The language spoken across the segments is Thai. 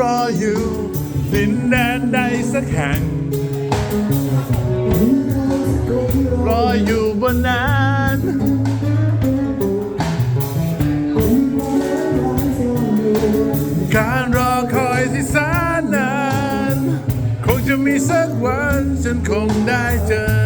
รออยู่ ดินแดนใดสักแห่ง รออยู่บนนั้นการรอคอยที่แสนนาน คงจะมีสักวันฉันคงได้เจอ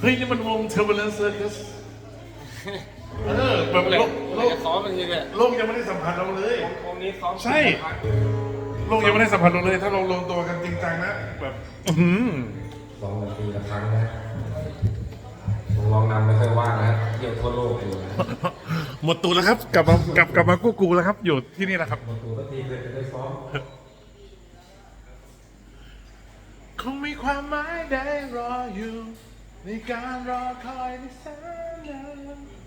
เฮ้ยนี่มันวง Turbulence Circus เออแบบโลกโลกจะซ้อมมันทีเนี่ยโลกยังไม่ได้สัมผัสเราเลยวงนี้ซ้อมใช่โลกยังไม่ได้สัมผัสเราเลย ถ้าเราลงตัวกันจริงจังนะแบบอื้อหือลองกันปีละครั้งนะผมลองนำไม่ค่อยว่างนะเที่ยวทั่วโลกอยู่นะหมดตัวแล้วครับ กลับมากลับกลับมากู้กูแล้วครับ อยู่ที่นี่แหละครับหมดตัวก็ทีเคยจะได้ซ้อมคงมีความหมายได้รออยู่ ในการรอคอยในแสนนาน